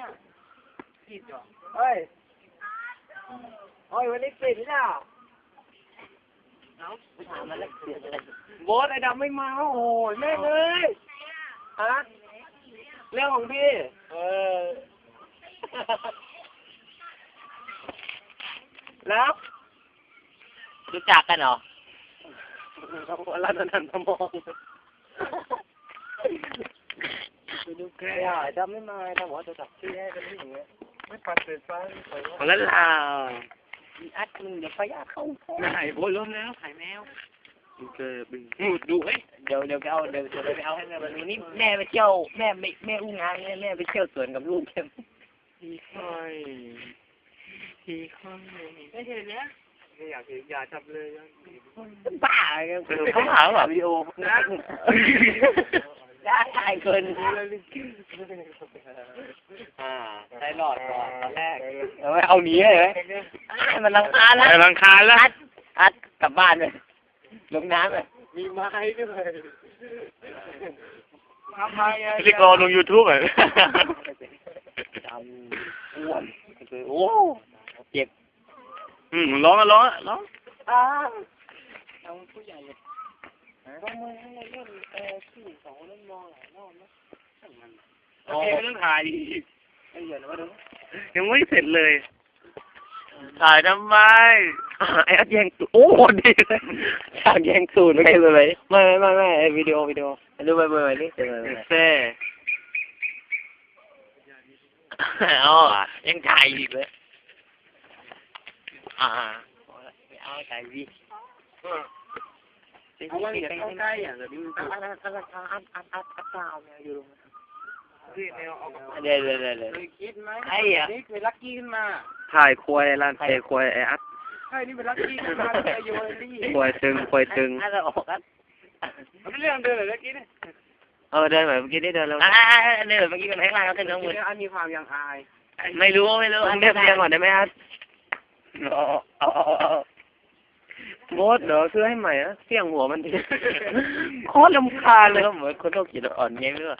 อะผิดเหรอเฮ้ยเฮ้ยวันนี้ปิดแล้วเอ้าถามมันแล้วเสียอะไรโบสไอ้ดำไม่มาโอ้โหแม่งเลยฮะเรื่องของพี่ เออ แล้ว รู้จักกันเหรอเขาบอกร้านนั้นทมองไป ดูแกอะไอ้ดำไม่มาไอ้ดำบอกว่าจะจับที่ให้เป็นที่อย่างเงี้ยไม่ปัดเสร็จฟ้าไม่สวยของนั้นลาวอัดมึงเดี๋ยวพยาเข้าไหนโบสล้มแล้วถ่ายแมวเกิดบึงดูเฮ้ยเดี๋ยวเดี๋ยวไปเอาเดี๋ยวเดี๋ยวไปเอาให้แม่วันนี้แม่ไปเที่ยวแม่ไม่แม่อุ้งงานแม่แม่ไปเที่ยวสวนกับลูกใช่ไหมพี่ค่อยพี่ค่อยไม่เห็นนะไม่อยากเห็นอย่าจับเลยนะบ้าเขาหาแบบวิดีโอนะ ได้ถ่ายเกินอ่าได้หลอดก่อนตอนแรกเอาไว้เอาหนีเลยไหมให้มันรังคาญแล้วแต่รังคาญแล้วอัดอัดกลับบ้านเลยลงน้ำเลยมีไม้ด้วยทำไมอะเรียกรอลงยูทูบอะดำอ้วนโอ้เจ็บอืมร้องอะร้องอะร้องอ้าวเอาผู้ใหญ่เลยก็มือให้เล่นเออที่สองเล่นมองหลายรอบนะโอเคไม่ต้องถ่ายอีกไอ้เหยื่อนะว่าดูยังไม่เสร็จเลย ถ่ายทำไมไอ้อัดแย่งสูโอ้โหดีเลยฉากแย่งสูนย์ไม่เลยไม่ไม่ไม่ไม่ไอ้วิดีโอวิดีโอดูไปไปไปนี่เดี๋ยวไปไปเซ่อ๋อยังถ่ายอีกเลยอ่าไม่เอาใจวี เอาไว้อย่าเข้าใกล้อะเดี๋ยวนี้มันอัดอัดอัดอัดอัดอัดอัดอัดดาวเนี่ยอยู่พี่แนวเอาเดี๋ยวเดี๋ยวเดี๋ยวเดี๋ยวเคยคิดไหมไอ้อะนี่คือลักกี้ขึ้นมาถ่ายควายร้านเตะควายไออัดใช่นี่เป็นลักกี้ขึ้นมาเลยโยนนี่ควายตึงควายตึงอัดเราออกอัดมันเป็นเรื่องเดินเลยลักกี้เนี่ยเออเดินเหมือนเมื่อกี้ได้เดินแล้วอ่าเนี่ยเมื่อกี้มันแห้งล่างก็ขึ้นข้างบนอันมีความยังอายไม่รู้ไม่รู้อันเรียบเรียงก่อนได้ไหมอัดเอาเอาเอาเอา โบสเดี๋ยวซื้อให้ใหม่อะเสี่ยงหัวมันทีโคตรลำคาญเลยเหมือนคนโรคจิตอ่อนไงไม่รู้